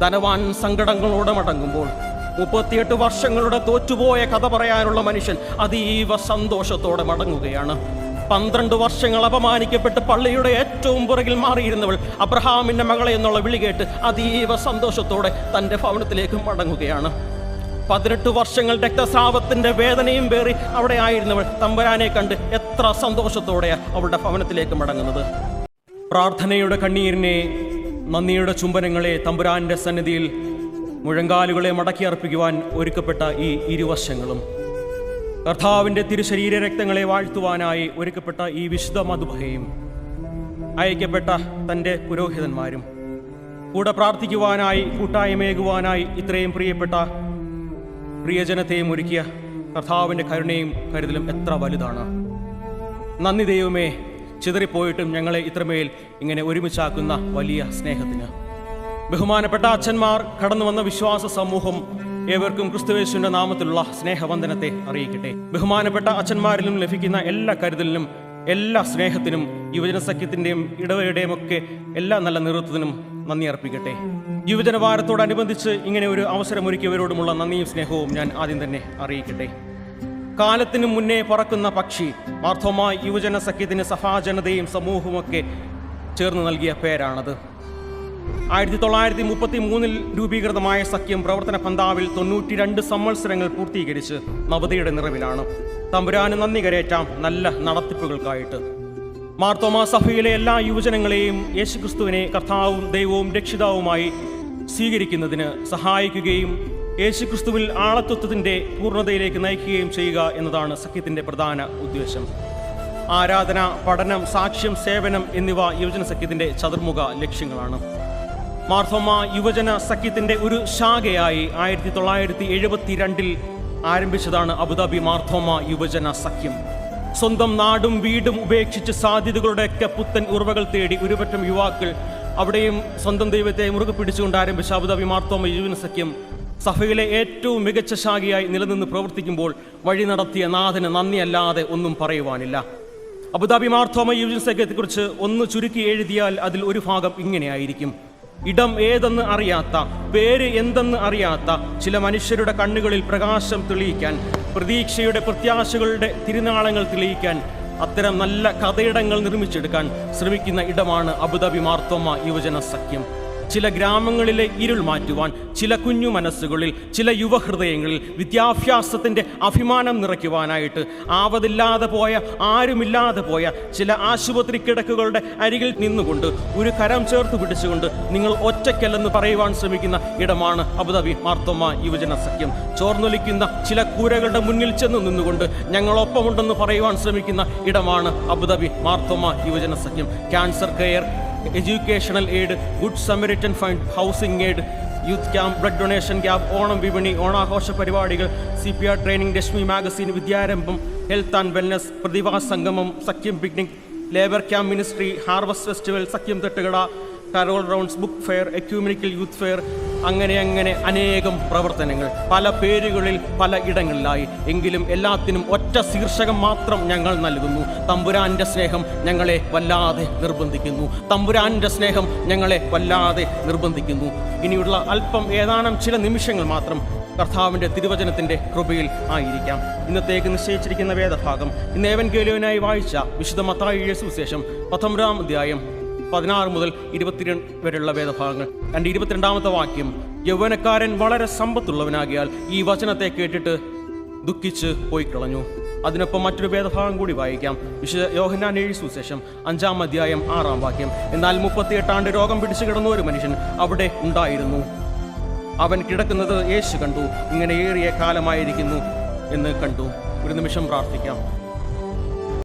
ധനവാൻ സങ്കടങ്ങളോടെ മടങ്ങുമ്പോൾ മുപ്പത്തിയെട്ട് വർഷങ്ങളുടെ തോറ്റുപോയ കഥ പറയാനുള്ള മനുഷ്യൻ അതീവ സന്തോഷത്തോടെ മടങ്ങുകയാണ്. പന്ത്രണ്ട് വർഷങ്ങൾ അപമാനിക്കപ്പെട്ട് പള്ളിയുടെ ഏറ്റവും പുറകിൽ മാറിയിരുന്നവൾ അബ്രഹാമിന്റെ മകളെ എന്നുള്ള വിളി കേട്ട് അതീവ സന്തോഷത്തോടെ തന്റെ ഭവനത്തിലേക്ക് മടങ്ങുകയാണ്. പതിനെട്ട് വർഷങ്ങൾ രക്തസ്രാവത്തിന്റെ വേദനയും വേറി അവിടെ ആയിരുന്നവൾ തമ്പുരാനെ കണ്ട് എത്ര സന്തോഷത്തോടെയാണ് അവളുടെ ഭവനത്തിലേക്ക് മടങ്ങുന്നത്. പ്രാർത്ഥനയുടെ കണ്ണീരിനെ നന്ദിയുടെ ചുംബനങ്ങളെ തമ്പുരാന്റെ സന്നിധിയിൽ മുഴങ്കാലുകളെ മടക്കി അർപ്പിക്കുവാൻ ഒരുക്കപ്പെട്ട ഈ ഇരുവശങ്ങളും കർത്താവിന്റെ തിരുശരീര രക്തങ്ങളെ വാഴ്ത്തുവാനായി ഒരുക്കപ്പെട്ട ഈ വിശുദ്ധ മധുബയും അയക്കപ്പെട്ട തന്റെ പുരോഹിതന്മാരും കൂടെ പ്രാർത്ഥിക്കുവാനായി കൂട്ടായ്മയേകുവാനായി ഇത്രയും പ്രിയപ്പെട്ട പ്രിയജനത്തെയും ഒരുക്കിയ കർത്താവിന്റെ കരുണയും കരുതലും എത്ര വലുതാണ്. നന്ദി ദൈവമേ ചിതറിപ്പോയിട്ടും ഞങ്ങളെ ഇത്രമേൽ ഇങ്ങനെ ഒരുമിച്ചാക്കുന്ന വലിയ സ്നേഹത്തിന്. ബഹുമാനപ്പെട്ട അച്ഛന്മാർ കടന്നു വന്ന വിശ്വാസ സമൂഹം ഏവർക്കും ക്രിസ്തുവേശുവിന്റെ നാമത്തിലുള്ള സ്നേഹവന്ദനത്തെ അറിയിക്കട്ടെ. ബഹുമാനപ്പെട്ട അച്ഛന്മാരിലും ലഭിക്കുന്ന എല്ലാ കരുതലിനും എല്ലാ സ്നേഹത്തിനും യുവജന സഖ്യത്തിന്റെയും ഇടവയുടെയും ഒക്കെ എല്ലാ നല്ല നേതൃത്വത്തിനും നന്ദി അർപ്പിക്കട്ടെ. യുവജന വാരത്തോടനുബന്ധിച്ച് ഇങ്ങനെ ഒരു അവസരമൊരുക്കിയവരോടുമുള്ള നന്ദിയും സ്നേഹവും ഞാൻ ആദ്യം തന്നെ അറിയിക്കട്ടെ. കാലത്തിനു മുന്നേ പറക്കുന്ന പക്ഷി മാർത്തോമ യുവജന സഖ്യത്തിന് സഭാജനതയും സമൂഹവുമൊക്കെ ചേർന്ന് നൽകിയ പേരാണത്. ആയിരത്തി തൊള്ളായിരത്തി മുപ്പത്തി മൂന്നിൽ രൂപീകൃതമായ സഖ്യം പ്രവർത്തന പന്താവിൽ തൊണ്ണൂറ്റി രണ്ട് സംവത്സരങ്ങൾ പൂർത്തീകരിച്ച് നവതയുടെ നിറവിലാണ്. തമ്പുരാന് നന്ദി കരേറ്റാം നല്ല നടത്തിപ്പുകൾക്കായിട്ട്. മാർത്തോമാ സഭയിലെ എല്ലാ യുവജനങ്ങളെയും യേശുക്രിസ്തുവിനെ കർത്താവും ദൈവവും രക്ഷിതാവുമായി സ്വീകരിക്കുന്നതിന് സഹായിക്കുകയും യേശുക്രിസ്തുവിൽ ആളത്വത്തിന്റെ പൂർണതയിലേക്ക് നയിക്കുകയും ചെയ്യുക എന്നതാണ് സഖ്യത്തിന്റെ പ്രധാന ഉദ്ദേശം. ആരാധന പഠനം സാക്ഷ്യം സേവനം എന്നിവ യുവജന സഖ്യത്തിന്റെ ചതുർമുഖ ലക്ഷ്യങ്ങളാണ്. മാർത്തോമ യുവജന സഖ്യത്തിന്റെ ഒരു ശാഖയായി ആയിരത്തി തൊള്ളായിരത്തി എഴുപത്തി രണ്ടിൽ ആരംഭിച്ചതാണ് അബുദാബി മാർത്തോമ യുവജന സഖ്യം. സ്വന്തം നാടും വീടും ഉപേക്ഷിച്ച് സാധ്യതകളുടെയൊക്കെ പുത്തൻ ഉറവകൾ തേടി ഒരുപറ്റം യുവാക്കൾ അവിടെയും സ്വന്തം ദൈവത്തെ മുറുകെ പിടിച്ചുകൊണ്ട് ആരംഭിച്ച അബുദാബി മാർത്തോമ യുവജന സഖ്യം സഭയിലെ ഏറ്റവും മികച്ച ശാഖയായി നിലനിന്ന് പ്രവർത്തിക്കുമ്പോൾ വഴി നടത്തിയ നാഥന് നന്ദിയല്ലാതെ ഒന്നും പറയുവാനില്ല. അബുദാബി മാർത്തോമ യുവജന സഖ്യത്തെക്കുറിച്ച് ഒന്ന് ചുരുക്കി എഴുതിയാൽ അതിൽ ഒരു ഭാഗം ഇങ്ങനെയായിരിക്കും. ഇടം ഏതെന്ന് അറിയാത്ത പേര് എന്തെന്ന് അറിയാത്ത ചില മനുഷ്യരുടെ കണ്ണുകളിൽ പ്രകാശം തെളിയിക്കാൻ പ്രതീക്ഷയുടെ പ്രത്യാശകളുടെ തിരുനാളങ്ങൾ തെളിയിക്കാൻ അത്തരം നല്ല കഥയിടങ്ങൾ നിർമ്മിച്ചെടുക്കാൻ ശ്രമിക്കുന്ന ഇടമാണ് അബുദാബി മാർത്തോമ യുവജന സഖ്യം. ചില ഗ്രാമങ്ങളിലെ ഇരുൾ മാറ്റുവാൻ ചില കുഞ്ഞു മനസ്സുകളിൽ ചില യുവഹൃദയങ്ങളിൽ വിദ്യാഭ്യാസത്തിന്റെ അഭിമാനം നിറയ്ക്കുവാനായിട്ട് ആവതില്ലാതെ പോയ ആരുമില്ലാതെ പോയ ചില ആശുപത്രി കിടക്കുകളുടെ അരികിൽ നിന്നുകൊണ്ട് ഒരു കരം ചേർത്ത് പിടിച്ചുകൊണ്ട് നിങ്ങൾ ഒറ്റയ്ക്കല്ലെന്ന് പറയുവാൻ ശ്രമിക്കുന്ന ഇടമാണ് അബുദാബി മാർത്തോമ യുവജന സഖ്യം ചോർന്നൊലിക്കുന്ന ചില കൂരകളുടെ മുന്നിൽ ചെന്ന് നിന്നുകൊണ്ട് ഞങ്ങളൊപ്പമുണ്ടെന്ന് പറയുവാൻ ശ്രമിക്കുന്ന ഇടമാണ് Abu Dhabi Marthoma Yuvajana Sakhyam cancer care educational aid good samaritan fund housing aid youth camp blood donation camp Onam വിപണി ഓണാഘോഷ പരിപാടികൾ C P R training Rashmi magazine Vidyarambham health and wellness Prathibha Sangamam Sakhyam picnic labour camp ministry harvest festival Sakhyam തെട്ടുകട carol rounds book fair ecumenical youth fair അങ്ങനെ അങ്ങനെ അനേകം പ്രവർത്തനങ്ങൾ. പല പേരുകളിൽ പല ഇടങ്ങളിലായി. എങ്കിലും എല്ലാത്തിനും ഒറ്റ ശീർഷകം മാത്രം ഞങ്ങൾ നൽകുന്നു. തമ്പുരാന്റെ സ്നേഹം ഞങ്ങളെ വല്ലാതെ നിർബന്ധിക്കുന്നു. തമ്പുരാന്റെ സ്നേഹം ഞങ്ങളെ വല്ലാതെ നിർബന്ധിക്കുന്നു. ഇനിയുള്ള അല്പം ഏതാനും ചില നിമിഷങ്ങൾ മാത്രം കർത്താവിന്റെ തിരുവചനത്തിന്റെ കൃപയിൽ ആയിരിക്കാം. ഇന്നത്തേക്ക് നിശ്ചയിച്ചിരിക്കുന്ന വേദഭാഗം. ഇന്ന് ഏവൻഗേലിയനായി വായിച്ച വിശുദ്ധ മത്തായിയുടെ സുവിശേഷം പത്തൊമ്പതാം അധ്യായം പതിനാറ് മുതൽ ഇരുപത്തിരണ്ട് വരെയുള്ള വേദഭാഗങ്ങൾ. എന്റെ ഇരുപത്തിരണ്ടാമത്തെ വാക്യം യൗവനക്കാരൻ വളരെ സമ്പത്തുള്ളവനാകിയാൽ ഈ വചനത്തെ കേട്ടിട്ട് ദുഃഖിച്ച് പോയി കളഞ്ഞു അതിനൊപ്പം മറ്റൊരു വേദഭാഗം കൂടി വായിക്കാം. വിശുദ്ധ യോഹന്നാൻ ഏഴ് സുശേഷം അഞ്ചാം അധ്യായം ആറാം വാക്യം എന്നാൽ മുപ്പത്തിയെട്ടാണ്ട് രോഗം പിടിച്ചു കിടന്ന ഒരു മനുഷ്യൻ അവിടെ ഉണ്ടായിരുന്നു. അവൻ കിടക്കുന്നത് യേശു കണ്ടു. ഇങ്ങനെ ഏറിയ കാലമായിരിക്കുന്നു എന്ന് കണ്ടു. ഒരു നിമിഷം പ്രാർത്ഥിക്കാം.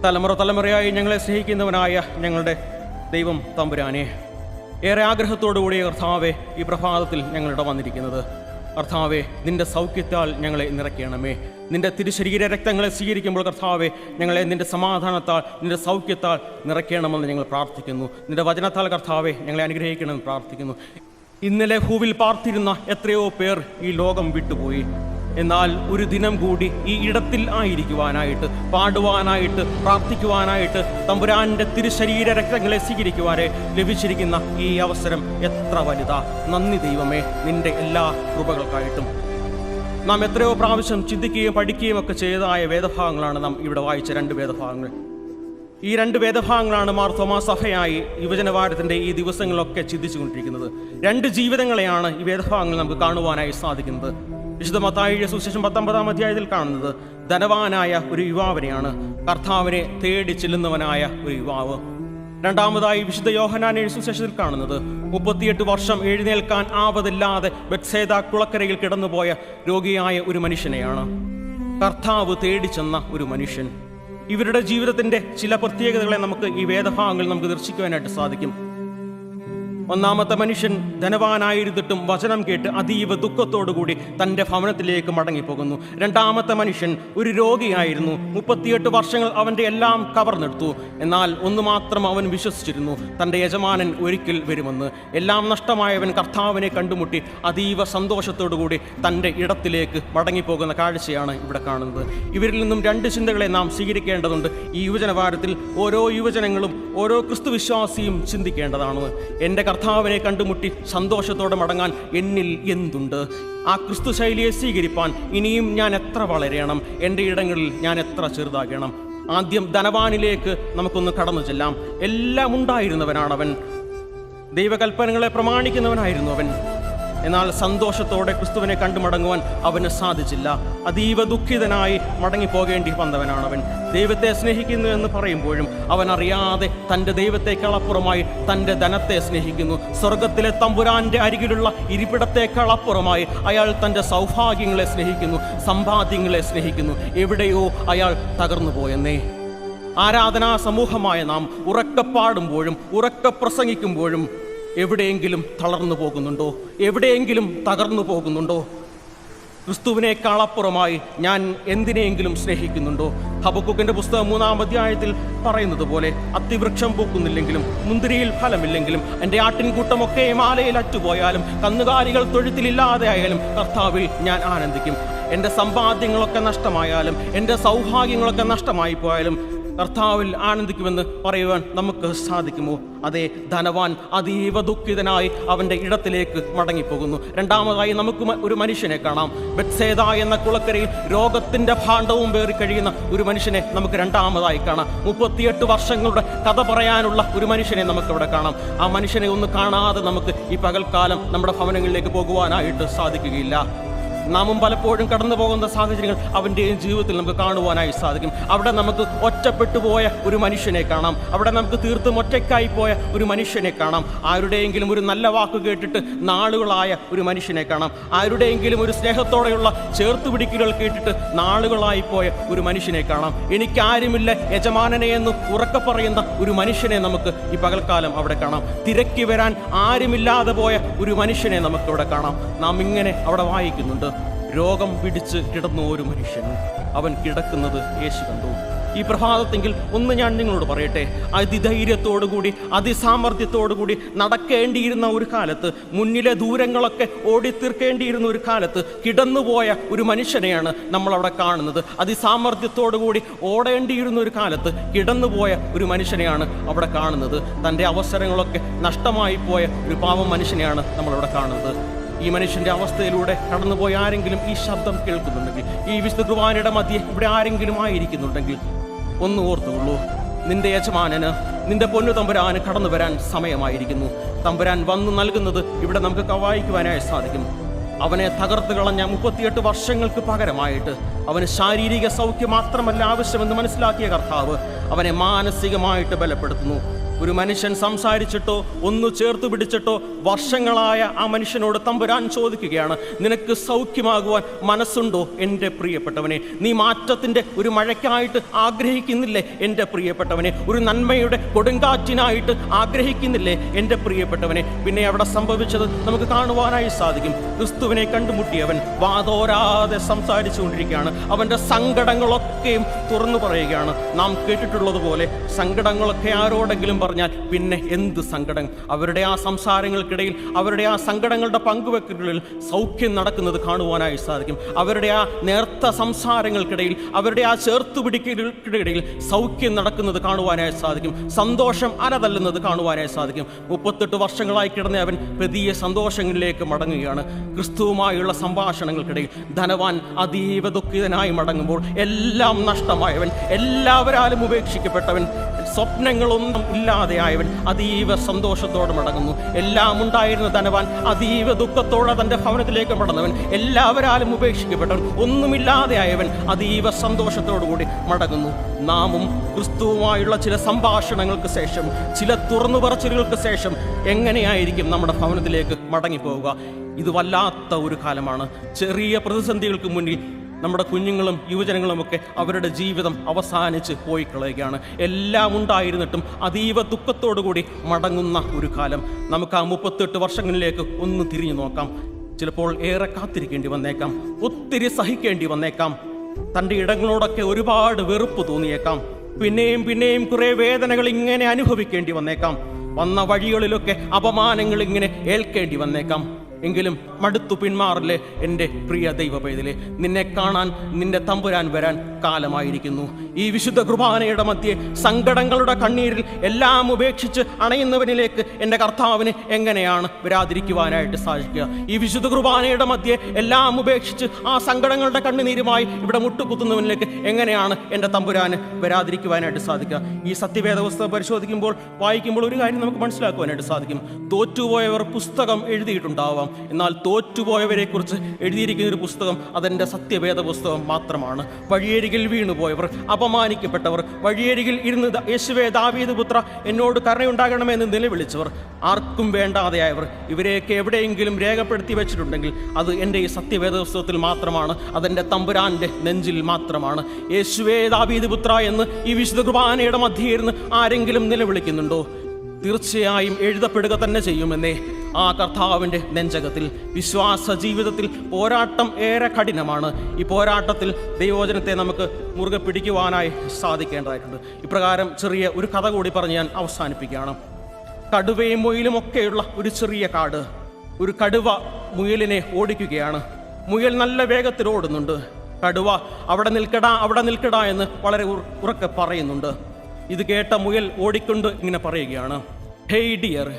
തലമുറ തലമുറയായി ഞങ്ങളെ സ്നേഹിക്കുന്നവനായ ഞങ്ങളുടെ ദൈവം തമ്പുരാനെ ഏറെ ആഗ്രഹത്തോടുകൂടി കർത്താവെ ഈ പ്രഭാതത്തിൽ ഞങ്ങളിവിടെ വന്നിരിക്കുന്നത്. കർത്താവെ നിന്റെ സൗഖ്യത്താൽ ഞങ്ങളെ നിറയ്ക്കണമേ. നിന്റെ തിരുശരീര രക്തങ്ങളെ സ്വീകരിക്കുമ്പോൾ കർത്താവെ ഞങ്ങളെ നിന്റെ സമാധാനത്താൽ നിന്റെ സൗഖ്യത്താൽ നിറയ്ക്കണമെന്ന് ഞങ്ങൾ പ്രാർത്ഥിക്കുന്നു. നിന്റെ വചനത്താൽ കർത്താവെ ഞങ്ങളെ അനുഗ്രഹിക്കണമെന്ന് പ്രാർത്ഥിക്കുന്നു. ഇന്നലെ ഹൂവിൽ പാർത്തിരുന്ന എത്രയോ പേർ ഈ ലോകം വിട്ടുപോയി. എന്നാൽ ഒരു ദിനം കൂടി ഈ ഇടത്തിൽ ആയിരിക്കുവാനായിട്ട് പാടുവാനായിട്ട് പ്രാർത്ഥിക്കുവാനായിട്ട് തമ്പുരാന്റെ തിരുശരീര രക്തങ്ങളെ സ്വീകരിക്കുവാനെ ലഭിച്ചിരിക്കുന്ന ഈ അവസരം എത്ര വലുതാ. നന്ദി ദൈവമേ നിന്റെ എല്ലാ കൃപകൾക്കായിട്ടും. നാം എത്രയോ പ്രാവശ്യം ചിന്തിക്കുകയും പഠിക്കുകയും ഒക്കെ ചെയ്തതായ വേദഭാഗങ്ങളാണ് നാം ഇവിടെ വായിച്ച രണ്ട് വേദഭാഗങ്ങൾ. ഈ രണ്ട് വേദഭാഗങ്ങളാണ് മാർ സഭയായി യുവജനവാരത്തിന്റെ ഈ ദിവസങ്ങളിലൊക്കെ ചിന്തിച്ചുകൊണ്ടിരിക്കുന്നത്. രണ്ട് ജീവിതങ്ങളെയാണ് ഈ വേദഭാഗങ്ങൾ നമുക്ക് കാണുവാനായി സാധിക്കുന്നത്. വിശുദ്ധ മത്തായിയുടെ സുശേഷം പത്തൊമ്പതാം അധ്യായത്തിൽ കാണുന്നത് ധനവാനായ ഒരു യുവാവിനെയാണ്. കർത്താവിനെ തേടി ചെല്ലുന്നവനായ ഒരു യുവാവ്. രണ്ടാമതായി വിശുദ്ധ യോഹനാൻ സുശേഷത്തിൽ കാണുന്നത് മുപ്പത്തിയെട്ട് വർഷം എഴുന്നേൽക്കാൻ ആവതില്ലാതെ ബെക്സേദ കുളക്കരയിൽ കിടന്നുപോയ രോഗിയായ ഒരു മനുഷ്യനെയാണ്. കർത്താവ് തേടി ചെന്ന ഒരു മനുഷ്യൻ. ഇവരുടെ ജീവിതത്തിന്റെ ചില പ്രത്യേകതകളെ നമുക്ക് ഈ വേദഭാഗങ്ങളിൽ നമുക്ക് ദർശിക്കുവാനായിട്ട് സാധിക്കും. ഒന്നാമത്തെ മനുഷ്യൻ ധനവാനായിരുന്നിട്ടും വചനം കേട്ട് അതീവ ദുഃഖത്തോടുകൂടി തന്റെ ഭവനത്തിലേക്ക് മടങ്ങിപ്പോകുന്നു. രണ്ടാമത്തെ മനുഷ്യൻ ഒരു രോഗിയായിരുന്നു. മുപ്പത്തിയെട്ട് വർഷങ്ങൾ അവന്റെ എല്ലാം കവർന്നെടുത്തു. എന്നാൽ ഒന്ന് മാത്രം അവൻ വിശ്വസിച്ചിരുന്നു. തന്റെ യജമാനൻ ഒരിക്കൽ വരുമെന്ന്. എല്ലാം നഷ്ടമായവൻ കർത്താവിനെ കണ്ടുമുട്ടി അതീവ സന്തോഷത്തോടുകൂടി തന്റെ ഇടത്തിലേക്ക് മടങ്ങിപ്പോകുന്ന കാഴ്ചയാണ് ഇവിടെ കാണുന്നത്. ഇവരിൽ നിന്നും രണ്ട് ചിന്തകളെ നാം സ്വീകരിക്കേണ്ടതുണ്ട്. ഈ യുവജനവാരത്തിൽ ഓരോ യുവജനങ്ങളും ഓരോ ക്രിസ്തു വിശ്വാസിയും ചിന്തിക്കേണ്ടതാണ്. എന്റെ കർത്താവിനെ കണ്ടുമുട്ടി സന്തോഷത്തോടെ മടങ്ങാൻ എന്നിൽ എന്തുണ്ട്? ആ ക്രിസ്തു ശൈലിയെ സ്വീകരിപ്പാൻ ഇനിയും ഞാൻ എത്ര വളരണം? എന്റെ ഇടങ്ങളിൽ ഞാൻ എത്ര ചെറുതാകണം? ആദ്യം ധനവാനിലേക്ക് നമുക്കൊന്ന് കടന്നു ചെല്ലാം. എല്ലാം ഉണ്ടായിരുന്നവനാണവൻ. ദൈവകൽപ്പനകളെ പ്രമാണിക്കുന്നവനായിരുന്നു അവൻ. എന്നാൽ സന്തോഷത്തോടെ ക്രിസ്തുവിനെ കണ്ടു മടങ്ങുവാൻ അവന് സാധിച്ചില്ല. അതീവ ദുഃഖിതനായി മടങ്ങിപ്പോകേണ്ടി അവൻ. ദൈവത്തെ സ്നേഹിക്കുന്നു എന്ന് പറയുമ്പോഴും അവൻ അറിയാതെ തന്റെ ദൈവത്തെക്കാളപ്പുറമായി തന്റെ ധനത്തെ സ്നേഹിക്കുന്നു. സ്വർഗത്തിലെ തമ്പുരാന്റെ അരികിലുള്ള ഇരിപ്പിടത്തെക്കാളപ്പുറമായി അയാൾ തന്റെ സൗഭാഗ്യങ്ങളെ സ്നേഹിക്കുന്നു സമ്പാദ്യങ്ങളെ സ്നേഹിക്കുന്നു. എവിടെയോ അയാൾ തകർന്നു പോയെന്നേ ആരാധനാ സമൂഹമായ നാം ഉറക്കെ പാടുമ്പോഴും ഉറക്കെ പ്രസംഗിക്കുമ്പോഴും എവിടെയെങ്കിലും തളർന്നു പോകുന്നുണ്ടോ? എവിടെയെങ്കിലും തകർന്നു പോകുന്നുണ്ടോ? ക്രിസ്തുവിനേക്കാളപ്പുറമായി ഞാൻ എന്തിനെയെങ്കിലും സ്നേഹിക്കുന്നുണ്ടോ? ഹബക്കുക്കിന്റെ പുസ്തകം മൂന്നാം അധ്യായത്തിൽ പറയുന്നത് പോലെ അത്തിവൃക്ഷം പൂക്കുന്നില്ലെങ്കിലും മുന്തിരിയിൽ ഫലമില്ലെങ്കിലും എന്റെ ആട്ടിൻകൂട്ടമൊക്കെ മാലയിൽ അറ്റുപോയാലും കന്നുകാലികൾ തൊഴുത്തിലില്ലാതെ ആയാലും കർത്താവിൽ ഞാൻ ആനന്ദിക്കും. എന്റെ സമ്പാദ്യങ്ങളൊക്കെ നഷ്ടമായാലും എന്റെ സൗഭാഗ്യങ്ങളൊക്കെ നഷ്ടമായി പോയാലും കർത്താവിൽ ആനന്ദിക്കുമെന്ന് പറയുവാൻ നമുക്ക് സാധിക്കുമോ? അതെ ധനവാൻ അതീവ ദുഃഖിതനായി അവന്റെ ഇടത്തിലേക്ക് മടങ്ങിപ്പോകുന്നു. രണ്ടാമതായി നമുക്ക് ഒരു മനുഷ്യനെ കാണാം. ബെത്സേദ എന്ന കുളക്കരയിൽ രോഗത്തിന്റെ ഭാണ്ഡവും പേറി കഴിയുന്ന ഒരു മനുഷ്യനെ നമുക്ക് രണ്ടാമതായി കാണാം. മുപ്പത്തിയെട്ട് വർഷങ്ങളുടെ കഥ പറയാനുള്ള ഒരു മനുഷ്യനെ നമുക്കിവിടെ കാണാം. ആ മനുഷ്യനെ ഒന്ന് കാണാതെ നമുക്ക് ഈ പകൽക്കാലം നമ്മുടെ ഭവനങ്ങളിലേക്ക് പോകുവാനായിട്ട് സാധിക്കുകയില്ല. നാമും പലപ്പോഴും കടന്നു പോകുന്ന സാഹചര്യങ്ങൾ അവന്റെയും ജീവിതത്തിൽ നമുക്ക് കാണുവാനായി സാധിക്കും. അവിടെ നമുക്ക് ഒറ്റപ്പെട്ടു പോയ ഒരു മനുഷ്യനെ കാണാം. അവിടെ നമുക്ക് തീർത്തും ഒറ്റയ്ക്കായി പോയ ഒരു മനുഷ്യനെ കാണാം. ആരുടെയെങ്കിലും ഒരു നല്ല വാക്ക് കേട്ടിട്ട് നാളുകളായ ഒരു മനുഷ്യനെ കാണാം. ആരുടെയെങ്കിലും ഒരു സ്നേഹത്തോടെയുള്ള ചേർത്ത് പിടിക്കലുകൾ കേട്ടിട്ട് നാളുകളായി പോയ ഒരു മനുഷ്യനെ കാണാം. എനിക്കാരുമില്ല യജമാനനെ എന്ന് ഉറക്കെ പറയുന്ന ഒരു മനുഷ്യനെ നമുക്ക് ഈ പകൽക്കാലം അവിടെ കാണാം. തിരക്കി വരാൻ ആരുമില്ലാതെ പോയ ഒരു മനുഷ്യനെ നമുക്ക് അവിടെ കാണാം. നാം ഇങ്ങനെ അവിടെ വായിക്കുന്നുണ്ട്. രോഗം പിടിച്ച് കിടന്ന ഒരു മനുഷ്യൻ. അവൻ കിടക്കുന്നത് യേശു കണ്ടു. ഈ പ്രഭാതത്തെങ്കിൽ ഒന്ന് ഞാൻ നിങ്ങളോട് പറയട്ടെ. അതിധൈര്യത്തോടുകൂടി അതിസാമർഥ്യത്തോടുകൂടി നടക്കേണ്ടിയിരുന്ന ഒരു കാലത്ത് മുന്നിലെ ദൂരങ്ങളൊക്കെ ഓടിത്തീർക്കേണ്ടിയിരുന്ന ഒരു കാലത്ത് കിടന്നുപോയ ഒരു മനുഷ്യനെയാണ് നമ്മൾ അവിടെ കാണുന്നത്. അതിസാമർഥ്യത്തോടുകൂടി ഓടേണ്ടിയിരുന്ന ഒരു കാലത്ത് കിടന്നുപോയ ഒരു മനുഷ്യനെയാണ് അവിടെ കാണുന്നത്. തന്റെ അവസരങ്ങളൊക്കെ നഷ്ടമായി പോയ ഒരു പാവം മനുഷ്യനെയാണ് നമ്മളവിടെ കാണുന്നത്. ഈ മനുഷ്യന്റെ അവസ്ഥയിലൂടെ കടന്നുപോയി ആരെങ്കിലും ഈ ശബ്ദം കേൾക്കുന്നുണ്ടെങ്കിൽ ഈ വിശുദ്ധ കുർബാനയുടെ മധ്യ ഇവിടെ ആരെങ്കിലും ആയിരിക്കുന്നുണ്ടെങ്കിൽ ഒന്ന് ഓർത്തുള്ളൂ നിന്റെ യജമാനന് നിന്റെ പൊന്നു തമ്പുരാന് കടന്നു വരാൻ സമയമായിരിക്കുന്നു. തമ്പുരാൻ വന്നു നൽകുന്നത് ഇവിടെ നമുക്ക് കവായിക്കുവാനായി സാധിക്കും. അവനെ തകർത്ത് കളഞ്ഞ മുപ്പത്തിയെട്ട് വർഷങ്ങൾക്ക് പകരമായിട്ട് അവന് ശാരീരിക സൗഖ്യം മാത്രമല്ല ആവശ്യമെന്ന് മനസ്സിലാക്കിയ കർത്താവ് അവനെ മാനസികമായിട്ട് ബലപ്പെടുത്തുന്നു. ഒരു മനുഷ്യൻ സംസാരിച്ചിട്ടോ ഒന്ന് ചേർത്ത് പിടിച്ചിട്ടോ വർഷങ്ങളായ ആ മനുഷ്യനോട് തമ്പുരാൻ ചോദിക്കുകയാണ്. നിനക്ക് സൗഖ്യമാകുവാൻ മനസ്സുണ്ടോ എന്റെ പ്രിയപ്പെട്ടവനെ? നീ മാറ്റത്തിന്റെ ഒരു മഴയ്ക്കായിട്ട് ആഗ്രഹിക്കുന്നില്ലേ എന്റെ പ്രിയപ്പെട്ടവനെ? ഒരു നന്മയുടെ കൊടുങ്കാറ്റിനായിട്ട് ആഗ്രഹിക്കുന്നില്ലേ എന്റെ പ്രിയപ്പെട്ടവനെ? പിന്നെ അവിടെ സംഭവിച്ചത് നമുക്ക് കാണുവാനായി സാധിക്കും. ക്രിസ്തുവിനെ കണ്ടുമുട്ടിയവൻ വാതോരാതെ സംസാരിച്ചു കൊണ്ടിരിക്കുകയാണ് അവന്റെ സങ്കടങ്ങളൊക്കെയും തുറന്നു പറയുകയാണ്. നാം കേട്ടിട്ടുള്ളതുപോലെ സങ്കടങ്ങളൊക്കെ ആരോടെങ്കിലും പറഞ്ഞാൽ പിന്നെ എന്ത് സങ്കടം? അവരുടെ ആ സംസാരങ്ങൾക്കിടയിൽ അവരുടെ ആ സങ്കടങ്ങളുടെ പങ്കുവെക്കലുകളിൽ സൗഖ്യം നടക്കുന്നത് കാണുവാനായി സാധിക്കും. അവരുടെ ആ നേർത്ത സംസാരങ്ങൾക്കിടയിൽ അവരുടെ ആ ചേർത്തുപിടിക്കലുകൾക്കിടയിൽ സൗഖ്യം നടക്കുന്നത് കാണുവാനായി സാധിക്കും. സന്തോഷം അനതല്ലുന്നത് കാണുവാനായി സാധിക്കും. മുപ്പത്തെട്ട് വർഷങ്ങളായി കിടന്ന അവൻ വലിയ സന്തോഷങ്ങളിലേക്ക് മടങ്ങുകയാണ്. ക്രിസ്തുവുമായുള്ള സംഭാഷണങ്ങൾക്കിടയിൽ ധനവാൻ അതീവ ദുഃഖിതനായി മടങ്ങുമ്പോൾ എല്ലാം നഷ്ടമായവൻ എല്ലാവരാലും ഉപേക്ഷിക്കപ്പെട്ടവൻ സ്വപ്നങ്ങളൊന്നും ഇല്ലാതെയായവൻ അതീവ സന്തോഷത്തോടെ മടങ്ങുന്നു. എല്ലാം ഉണ്ടായിരുന്ന ധനവാൻ. അതീവ ദുഃഖത്തോടെ തന്റെ ഭവനത്തിലേക്ക് മടന്നവൻ. എല്ലാവരാലും ഉപേക്ഷിക്കപ്പെട്ടവൻ. ഒന്നുമില്ലാതെയായവൻ അതീവ സന്തോഷത്തോടു കൂടി മടങ്ങുന്നു. നാമും ക്രിസ്തുവുമായുള്ള ചില സംഭാഷണങ്ങൾക്ക് ശേഷം ചില തുറന്നു പറച്ചിലുകൾക്ക് ശേഷം എങ്ങനെയായിരിക്കും നമ്മുടെ ഭവനത്തിലേക്ക് മടങ്ങിപ്പോവുക? ഇത് വല്ലാത്ത ഒരു കാലമാണ്. ചെറിയ പ്രതിസന്ധികൾക്ക് മുന്നിൽ നമ്മുടെ കുഞ്ഞുങ്ങളും യുവജനങ്ങളുമൊക്കെ അവരുടെ ജീവിതം അവസാനിച്ച് പോയി കളയുകയാണ്. എല്ലാം ഉണ്ടായിരുന്നിട്ടും അതീവ ദുഃഖത്തോടുകൂടി മടങ്ങുന്ന ഒരു കാലം. നമുക്ക് ആ മുപ്പത്തെട്ട് വർഷങ്ങളിലേക്ക് ഒന്ന് തിരിഞ്ഞു നോക്കാം. ചിലപ്പോൾ ഏറെ കാത്തിരിക്കേണ്ടി വന്നേക്കാം. ഒത്തിരി സഹിക്കേണ്ടി വന്നേക്കാം. തന്റെ ഇടങ്ങളോടൊക്കെ ഒരുപാട് വെറുപ്പ് തോന്നിയേക്കാം. പിന്നെയും പിന്നെയും കുറെ വേദനകൾ ഇങ്ങനെ അനുഭവിക്കേണ്ടി വന്നേക്കാം. വന്ന വഴികളിലൊക്കെ അപമാനങ്ങൾ ഇങ്ങനെ ഏൽക്കേണ്ടി വന്നേക്കാം. എങ്കിലും മടുത്തു പിന്മാറില്ലേ എന്റെ പ്രിയ ദൈവ പൈതലെ നിന്നെ കാണാൻ നിന്റെ തമ്പുരാൻ വരാൻ കാലമായിരിക്കുന്നു. ഈ വിശുദ്ധ കുർബാനയുടെ മധ്യേ സങ്കടങ്ങളുടെ കണ്ണീരിൽ എല്ലാം ഉപേക്ഷിച്ച് അണയുന്നവനിലേക്ക് എന്റെ കർത്താവിന് എങ്ങനെയാണ് വരാതിരിക്കുവാനായിട്ട് സാധിക്കുക? ഈ വിശുദ്ധ കുർബാനയുടെ മധ്യേ എല്ലാം ഉപേക്ഷിച്ച് ആ സങ്കടങ്ങളുടെ കണ്ണുനീരുമായി ഇവിടെ മുട്ടുകുത്തുന്നവനിലേക്ക് എങ്ങനെയാണ് എന്റെ തമ്പുരാന് വരാതിരിക്കുവാനായിട്ട് സാധിക്കുക? ഈ സത്യവേദ പുസ്തകം പരിശോധിക്കുമ്പോൾ വായിക്കുമ്പോൾ ഒരു കാര്യം നമുക്ക് മനസ്സിലാക്കുവാനായിട്ട് സാധിക്കും. തോറ്റുപോയവർ പുസ്തകം എഴുതിയിട്ടുണ്ടാവാം. എന്നാൽ തോറ്റുപോയവരെക്കുറിച്ച് എഴുതിയിരിക്കുന്ന ഒരു പുസ്തകം അതെന്റെ സത്യവേദ പുസ്തകം മാത്രമാണ്. വഴിയരികിൽ വീണുപോയവർ അപമാനിക്കപ്പെട്ടവർ വഴിയരികിൽ ഇരുന്ന് യേശുവേ ദാവീദ് പുത്ര എന്നോട് കരുണയുണ്ടാകണമെന്ന് നിലവിളിച്ചവർ ആർക്കും വേണ്ടാതെയായവർ ഇവരെയൊക്കെ എവിടെയെങ്കിലും രേഖപ്പെടുത്തി വെച്ചിട്ടുണ്ടെങ്കിൽ അത് എന്റെ ഈ സത്യവേദ പുസ്തകത്തിൽ മാത്രമാണ് അതെന്റെ തമ്പുരാന്റെ നെഞ്ചിൽ മാത്രമാണ്. യേശുവേ ദാവീദ് പുത്ര എന്ന് ഈ വിശുദ്ധ കുർബാനയുടെ മധ്യേ ഇരുന്ന് ആരെങ്കിലും നിലവിളിക്കുന്നുണ്ടോ? തീർച്ചയായും എഴുതപ്പെടുക തന്നെ ചെയ്യുമെന്നേ. ആ കർത്താവിന്റെ നെഞ്ചകത്തിൽ വിശ്വാസ ജീവിതത്തിൽ പോരാട്ടം ഏറെ കഠിനമാണ്. ഈ പോരാട്ടത്തിൽ ദൈവവചനത്തെ നമുക്ക് മുറുകെ പിടിക്കുവാനായി സാധിക്കേണ്ടതായിട്ടുണ്ട്. ഇപ്രകാരം ചെറിയ ഒരു കഥ കൂടി പറഞ്ഞ് ഞാൻ അവസാനിപ്പിക്കുകയാണ്. കടുവയും മുയിലും ഒക്കെയുള്ള ഒരു ചെറിയ കാട് ഒരു കടുവ മുയലിനെ ഓടിക്കുകയാണ്. മുയൽ നല്ല വേഗത്തിൽ ഓടുന്നുണ്ട്. കടുവ അവിടെ നിൽക്കടാ അവിടെ നിൽക്കടാ എന്ന് വളരെ ഉറക്കെ പറയുന്നുണ്ട്. ഇത് കേട്ട മുയൽ ഓടിക്കൊണ്ട് ഇങ്ങനെ പറയുകയാണ്. Hey dear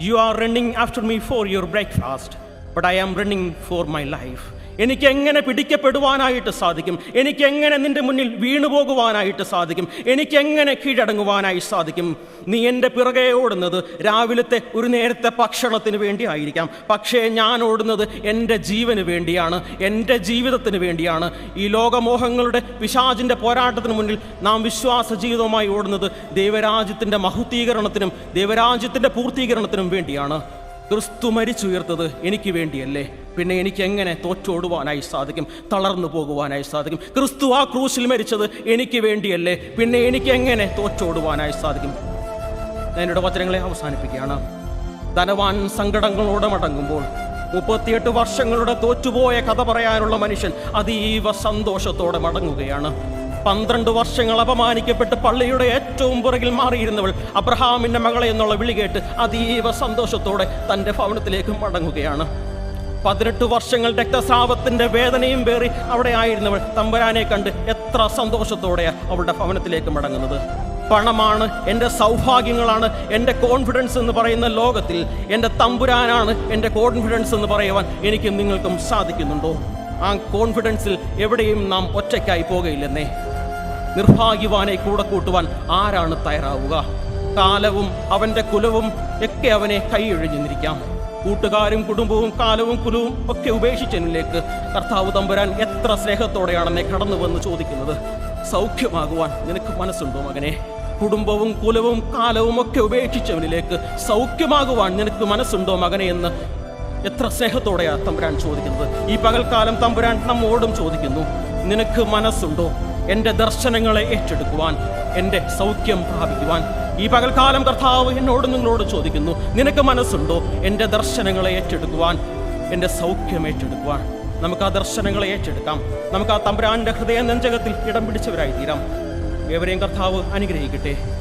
You are running after me for your breakfast, but I am running for my life. എനിക്ക് എങ്ങനെ പിടിക്കപ്പെടുവാനായിട്ട് സാധിക്കും? എനിക്ക് എങ്ങനെ നിന്റെ മുന്നിൽ വീണുപോകുവാനായിട്ട് സാധിക്കും? എനിക്ക് എങ്ങനെ കീഴടങ്ങുവാനായി സാധിക്കും? നീ എന്റെ പിറകെ ഓടുന്നത് രാവിലത്തെ ഒരു നേരത്തെ ഭക്ഷണത്തിന് വേണ്ടി ആയിരിക്കാം. പക്ഷേ ഞാൻ ഓടുന്നത് എന്റെ ജീവന് വേണ്ടിയാണ് എന്റെ ജീവിതത്തിന് വേണ്ടിയാണ്. ഈ ലോകമോഹങ്ങളുടെ പിശാചിന്റെ പോരാട്ടത്തിന് മുന്നിൽ നാം വിശ്വാസ ജീവിതവുമായി ഓടുന്നത് ദൈവരാജ്യത്തിന്റെ മഹുദ്ധീകരണത്തിനും ദൈവരാജ്യത്തിന്റെ പൂർത്തീകരണത്തിനും വേണ്ടിയാണ്. ക്രിസ്തു മരിച്ചുയർത്തത് എനിക്ക് വേണ്ടിയല്ലേ? പിന്നെ എനിക്ക് എങ്ങനെ തോറ്റോടുവാനായി സാധിക്കും? തളർന്നു പോകുവാനായി സാധിക്കും? ക്രിസ്തു ആ ക്രൂശിൽ മരിച്ചത് എനിക്ക് വേണ്ടിയല്ലേ? പിന്നെ എനിക്ക് എങ്ങനെ തോറ്റോടുവാനായി സാധിക്കും? എന്റെ വചനങ്ങളെ അവസാനിപ്പിക്കുകയാണ്. ധനവാൻ സങ്കടങ്ങളോടെ മടങ്ങുമ്പോൾ മുപ്പത്തിയെട്ട് വർഷങ്ങളുടെ തോറ്റുപോയ കഥ പറയാനുള്ള മനുഷ്യൻ അതീവ സന്തോഷത്തോടെ മടങ്ങുകയാണ്. പന്ത്രണ്ട് വർഷങ്ങൾ അപമാനിക്കപ്പെട്ട് പള്ളിയുടെ ഏറ്റവും പുറകിൽ മാറിയിരുന്നവൾ അബ്രഹാമിന്റെ മകളെ എന്നുള്ള വിളി കേട്ട് അതീവ സന്തോഷത്തോടെ തന്റെ ഭവനത്തിലേക്ക് മടങ്ങുകയാണ്. പതിനെട്ട് വർഷങ്ങൾ രക്തസ്രാവത്തിന്റെ വേദനയും വേറി അവിടെ ആയിരുന്നവൾ തമ്പരാനെ കണ്ട് എത്ര സന്തോഷത്തോടെയാണ് അവളുടെ ഭവനത്തിലേക്ക് മടങ്ങുന്നത്. പണമാണ് എന്റെ സൗഭാഗ്യങ്ങളാണ് എന്റെ കോൺഫിഡൻസ് എന്ന് പറയുന്ന ലോകത്തിൽ എന്റെ തമ്പുരാനാണ് എന്റെ കോൺഫിഡൻസ് എന്ന് പറയുവാൻ എനിക്കും നിങ്ങൾക്കും സാധിക്കുന്നുണ്ടോ? ആ കോൺഫിഡൻസിൽ എവിടെയും നാം ഒറ്റയ്ക്കായി പോകുകയില്ലെന്നേ. നിർഭാഗ്യവാനെ കൂടെ കൂട്ടുവാൻ ആരാണ് തയ്യാറാവുക? കാലവും അവന്റെ കുലവും ഒക്കെ അവനെ കൈയൊഴിഞ്ഞിരിക്കാം കൂട്ടുകാരും കുടുംബവും കാലവും കുലവും ഒക്കെ ഉപേക്ഷിച്ചതിലേക്ക് കർത്താവ് തമ്പുരാൻ എത്ര സ്നേഹത്തോടെയാണ് എന്നെ കടന്നു വന്ന് ചോദിക്കുന്നത്? സൗഖ്യമാകുവാൻ നിനക്ക് മനസ്സുണ്ടോ മകനെ? കുടുംബവും കുലവും കാലവും ഒക്കെ ഉപേക്ഷിച്ചവനിലേക്ക് സൗഖ്യമാകുവാൻ നിനക്ക് മനസ്സുണ്ടോ മകനെ എന്ന് എത്ര സ്നേഹത്തോടെയാണ് തമ്പുരാൻ ചോദിക്കുന്നത്? ഈ പകൽക്കാലം തമ്പുരാൻ നമ്മോടും ചോദിക്കുന്നു. നിനക്ക് മനസ്സുണ്ടോ? എന്റെ ദർശനങ്ങളെ ഏറ്റെടുക്കുവാൻ എന്റെ സൗഖ്യം പ്രാപിക്കുവാൻ. ഈ പകൽക്കാലം കർത്താവ് എന്നോട് നിങ്ങളോട് ചോദിക്കുന്നു നിനക്ക് മനസ്സുണ്ടോ? എന്റെ ദർശനങ്ങളെ ഏറ്റെടുക്കുവാൻ എന്റെ സൗഖ്യം ഏറ്റെടുക്കുവാൻ. നമുക്ക് ആ ദർശനങ്ങളെ ഏറ്റെടുക്കാം. നമുക്ക് ആ തമ്പുരാന്റെ ഹൃദയ നെഞ്ചകത്തിൽ ഇടം പിടിച്ചവരായി തീരാം. ഏവരെയും കർത്താവ് അനുഗ്രഹിക്കട്ടെ.